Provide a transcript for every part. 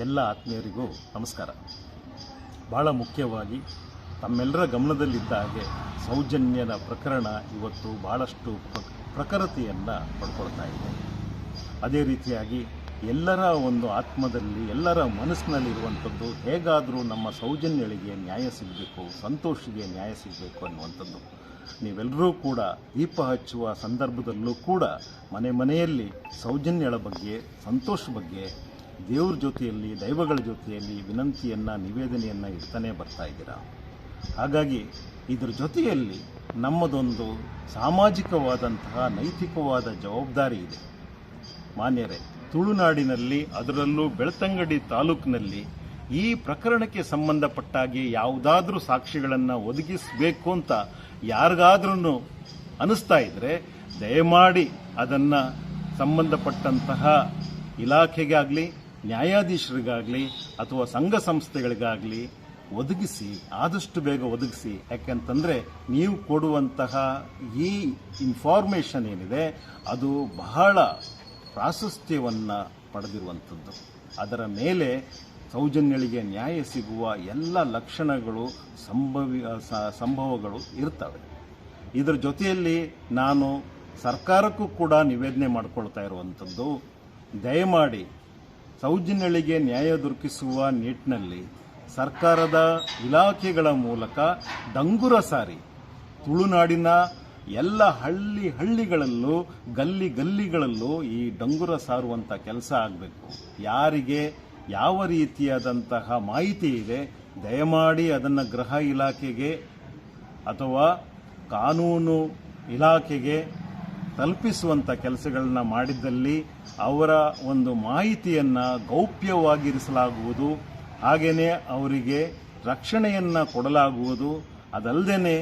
ಎಲ್ಲ ಆತ್ಮೀಯರಿಗೂ ನಮಸ್ಕಾರ. ಭಾಳ ಮುಖ್ಯವಾಗಿ ತಮ್ಮೆಲ್ಲರ ಗಮನದಲ್ಲಿದ್ದ ಹಾಗೆ ಸೌಜನ್ಯದ ಪ್ರಕರಣ ಇವತ್ತು ಭಾಳಷ್ಟು ಪ್ರ- ಪ್ರಖರತೆಯನ್ನು ಪಡ್ಕೊಳ್ತಾ ಇದೆ. ಅದೇ ರೀತಿಯಾಗಿ ಎಲ್ಲರ ಒಂದು ಆತ್ಮದಲ್ಲಿ, ಎಲ್ಲರ ಮನಸ್ಸಿನಲ್ಲಿರುವಂಥದ್ದು ಹೇಗಾದರೂ ನಮ್ಮ ಸೌಜನ್ಯಗಳಿಗೆ ನ್ಯಾಯ ಸಿಗಬೇಕು, ಸಂತೋಷಿಗೆ ನ್ಯಾಯ ಸಿಗಬೇಕು ಅನ್ನುವಂಥದ್ದು. ನೀವೆಲ್ಲರೂ ಕೂಡ ದೀಪ ಹಚ್ಚುವ ಸಂದರ್ಭದಲ್ಲೂ ಕೂಡ ಮನೆ ಮನೆಯಲ್ಲಿ ಸೌಜನ್ಯಳ ಬಗ್ಗೆ, ಸಂತೋಷ ಬಗ್ಗೆ ದೇವ್ರ ಜೊತೆಯಲ್ಲಿ, ದೈವಗಳ ಜೊತೆಯಲ್ಲಿ ವಿನಂತಿಯನ್ನು, ನಿವೇದನೆಯನ್ನು ಇಡ್ತಾನೆ ಬರ್ತಾ ಇದ್ದೀರಾ? ಹಾಗಾಗಿ ಇದರ ಜೊತೆಯಲ್ಲಿ ನಮ್ಮದೊಂದು ಸಾಮಾಜಿಕವಾದಂತಹ ನೈತಿಕವಾದ ಜವಾಬ್ದಾರಿ ಇದೆ. ಮಾನ್ಯರೇ, ತುಳುನಾಡಿನಲ್ಲಿ, ಅದರಲ್ಲೂ ಬೆಳ್ತಂಗಡಿ ತಾಲೂಕಿನಲ್ಲಿ ಈ ಪ್ರಕರಣಕ್ಕೆ ಸಂಬಂಧಪಟ್ಟಾಗಿ ಯಾವುದಾದ್ರೂ ಸಾಕ್ಷಿಗಳನ್ನು ಒದಗಿಸಬೇಕು ಅಂತ ಯಾರಿಗಾದ್ರೂ ಅನಿಸ್ತಾ ಇದ್ರೆ ದಯಮಾಡಿ ಅದನ್ನು ಸಂಬಂಧಪಟ್ಟಂತಹ ಇಲಾಖೆಗಾಗಲಿ ನ್ಯಾಯಾಧೀಶರಿಗಾಗಲಿ ಅಥವಾ ಸಂಘ ಸಂಸ್ಥೆಗಳಿಗಾಗಲಿ ಒದಗಿಸಿ, ಆದಷ್ಟು ಬೇಗ ಒದಗಿಸಿ. ಯಾಕೆಂತಂದರೆ ನೀವು ಕೊಡುವಂತಹ ಈ ಇನ್ಫಾರ್ಮೇಷನ್ ಏನಿದೆ, ಅದು ಬಹಳ ಪ್ರಾಶಸ್ತ್ಯವನ್ನು ಪಡೆದಿರುವಂಥದ್ದು. ಅದರ ಮೇಲೆ ಸೌಜನ್ಯಳಿಗೆ ನ್ಯಾಯ ಸಿಗುವ ಎಲ್ಲ ಲಕ್ಷಣಗಳು, ಸಂಭವಿ ಸಂಭವಗಳು ಇರ್ತವೆ. ಇದರ ಜೊತೆಯಲ್ಲಿ ನಾನು ಸರ್ಕಾರಕ್ಕೂ ಕೂಡ ನಿವೇದನೆ ಮಾಡಿಕೊಳ್ತಾ ಇರುವಂಥದ್ದು, ದಯಮಾಡಿ ಸೌಜನ್ಯಳಿಗೆ ನ್ಯಾಯ ದೊರಕಿಸುವ ನಿಟ್ಟಿನಲ್ಲಿ ಸರ್ಕಾರದ ಇಲಾಖೆಗಳ ಮೂಲಕ ಡಂಗುರ ಸಾರಿ ತುಳುನಾಡಿನ ಎಲ್ಲ ಹಳ್ಳಿ ಹಳ್ಳಿಗಳಲ್ಲೂ ಗಲ್ಲಿ ಗಲ್ಲಿಗಳಲ್ಲೂ ಈ ಡಂಗುರ ಸಾರುವಂಥ ಕೆಲಸ ಆಗಬೇಕು. ಯಾರಿಗೆ ಯಾವ ರೀತಿಯಾದಂತಹ ಮಾಹಿತಿ ಇದೆ, ದಯಮಾಡಿ ಅದನ್ನು ಗೃಹ ಇಲಾಖೆಗೆ ಅಥವಾ ಕಾನೂನು ಇಲಾಖೆಗೆ ತಲುಪಿಸುವಂಥ ಕೆಲಸಗಳನ್ನ ಮಾಡಿದ್ದಲ್ಲಿ ಅವರ ಒಂದು ಮಾಹಿತಿಯನ್ನು ಗೌಪ್ಯವಾಗಿರಿಸಲಾಗುವುದು. ಹಾಗೆಯೇ ಅವರಿಗೆ ರಕ್ಷಣೆಯನ್ನು ಕೊಡಲಾಗುವುದು. ಅದಲ್ಲದೆ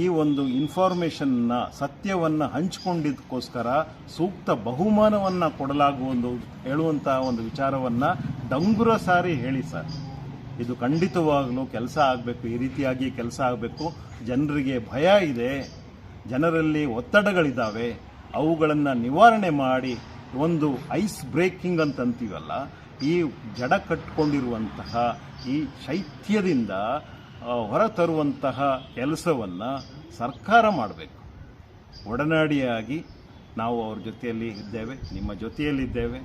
ಈ ಒಂದು ಇನ್ಫಾರ್ಮೇಷನ್ನ, ಸತ್ಯವನ್ನು ಹಂಚಿಕೊಂಡಿದ್ದಕ್ಕೋಸ್ಕರ ಸೂಕ್ತ ಬಹುಮಾನವನ್ನು ಕೊಡಲಾಗುವುದು ಹೇಳುವಂಥ ಒಂದು ವಿಚಾರವನ್ನು ಡಂಗುರ ಸಾರಿ ಹೇಳಿ ಸರ್. ಇದು ಖಂಡಿತವಾಗಲೂ ಕೆಲಸ ಆಗಬೇಕು, ಈ ರೀತಿಯಾಗಿ ಕೆಲಸ ಆಗಬೇಕು. ಜನರಿಗೆ ಭಯ ಇದೆ. ಜನರಲ್ಲಿ ಒತ್ತಡಗಳಿದ್ದಾವೆ ಅವುಗಳನ್ನು ನಿವಾರಣೆ ಮಾಡಿ ಒಂದು ಐಸ್ ಬ್ರೇಕಿಂಗ್ ಅಂತಂತೀವಲ್ಲ ಈ ಜಡ ಕಟ್ಕೊಂಡಿರುವಂತಹ ಈ ಶೈತ್ಯದಿಂದ ಹೊರತರುವಂತಹ ಕೆಲಸವನ್ನು ಸರ್ಕಾರ ಮಾಡಬೇಕು. ಒಡನಾಡಿಯಾಗಿ ನಾವು ಅವ್ರ ಜೊತೆಯಲ್ಲಿ ಇದ್ದೇವೆ, ನಿಮ್ಮ ಜೊತೆಯಲ್ಲಿದ್ದೇವೆ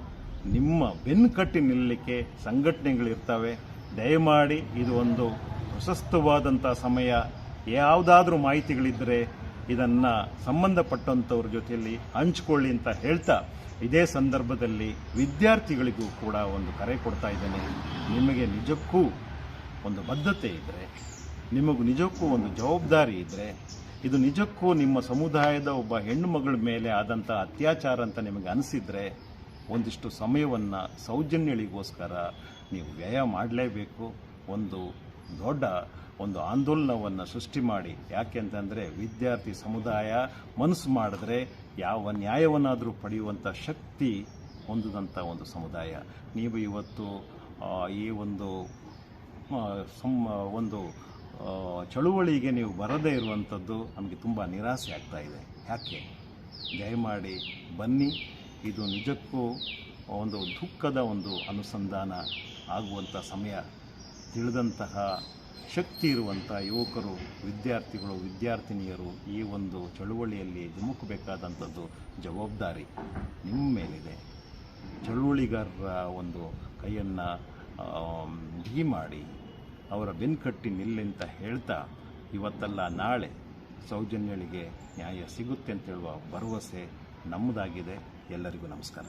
ನಿಮ್ಮ ಬೆನ್ನು ಕಟ್ಟಿ ನಿಲ್ಲಲಿಕ್ಕೆ ಸಂಘಟನೆಗಳಿರ್ತವೆ. ದಯಮಾಡಿ ಇದು ಒಂದು ಪ್ರಶಸ್ತವಾದಂಥ ಸಮಯ. ಯಾವುದಾದ್ರೂ ಮಾಹಿತಿಗಳಿದ್ದರೆ ಇದನ್ನು ಸಂಬಂಧಪಟ್ಟಂಥವ್ರ ಜೊತೆಯಲ್ಲಿ ಹಂಚಿಕೊಳ್ಳಿ ಅಂತ ಹೇಳ್ತಾ ಇದೇ ಸಂದರ್ಭದಲ್ಲಿ ವಿದ್ಯಾರ್ಥಿಗಳಿಗೂ ಕೂಡ ಒಂದು ಕರೆ ಕೊಡ್ತಾ ಇದ್ದೇನೆ. ನಿಮಗೆ ನಿಜಕ್ಕೂ ಒಂದು ಬದ್ಧತೆ ಇದ್ದರೆ ನಿಮಗೂ ನಿಜಕ್ಕೂ ಒಂದು ಜವಾಬ್ದಾರಿ ಇದ್ದರೆ ಇದು ನಿಜಕ್ಕೂ ನಿಮ್ಮ ಸಮುದಾಯದ ಒಬ್ಬ ಹೆಣ್ಣು ಮಗಳ ಮೇಲೆ ಆದಂಥ ಅತ್ಯಾಚಾರ ಅಂತ ನಿಮಗೆ ಅನಿಸಿದ್ರೆ ಒಂದಿಷ್ಟು ಸಮಯವನ್ನು ಸೌಜನ್ಯಳಿಗೋಸ್ಕರ ನೀವು ವ್ಯಯ ಮಾಡಲೇಬೇಕು. ಒಂದು ದೊಡ್ಡ ಒಂದು ಆಂದೋಲನವನ್ನು ಸೃಷ್ಟಿ ಮಾಡಿ. ಯಾಕೆ ಅಂತಂದರೆ ವಿದ್ಯಾರ್ಥಿ ಸಮುದಾಯ ಮನಸ್ಸು ಮಾಡಿದ್ರೆ ಯಾವ ನ್ಯಾಯವನ್ನಾದರೂ ಪಡೆಯುವಂಥ ಶಕ್ತಿ ಹೊಂದಿದಂಥ ಒಂದು ಸಮುದಾಯ. ನೀವು ಇವತ್ತು ಈ ಒಂದು ಸಮ ಒಂದು ಚಳುವಳಿಗೆ ನೀವು ಬರದೇ ಇರುವಂಥದ್ದು ನಮಗೆ ತುಂಬ ನಿರಾಸೆ ಆಗ್ತಾ ಇದೆ. ಯಾಕೆ? ದಯಮಾಡಿ ಬನ್ನಿ. ಇದು ನಿಜಕ್ಕೂ ಒಂದು ದುಃಖದ ಒಂದು ಅನುಸಂಧಾನ ಆಗುವಂಥ ಸಮಯ ತಿಳಿದಂತಹ ಶಕ್ತಿ ಇರುವಂಥ ಯುವಕರು, ವಿದ್ಯಾರ್ಥಿಗಳು, ವಿದ್ಯಾರ್ಥಿನಿಯರು ಈ ಒಂದು ಚಳುವಳಿಯಲ್ಲಿ ಧುಮುಕಬೇಕಾದಂಥದ್ದು ಜವಾಬ್ದಾರಿ ನಿಮ್ಮ ಮೇಲಿದೆ. ಚಳುವಳಿಗಾರರ ಒಂದು ಕೈಯನ್ನು ಬಿಗಿ ಮಾಡಿ, ಅವರ ಬೆನ್ಕಟ್ಟಿ ನಿಲ್ಲಂತ ಹೇಳ್ತಾ ಇವತ್ತಲ್ಲ ನಾಳೆ ಸೌಜನ್ಯಳಿಗೆ ನ್ಯಾಯ ಸಿಗುತ್ತೆ ಅಂತ ಹೇಳುವ ಭರವಸೆ ನಮ್ಮದಾಗಿದೆ. ಎಲ್ಲರಿಗೂ ನಮಸ್ಕಾರ.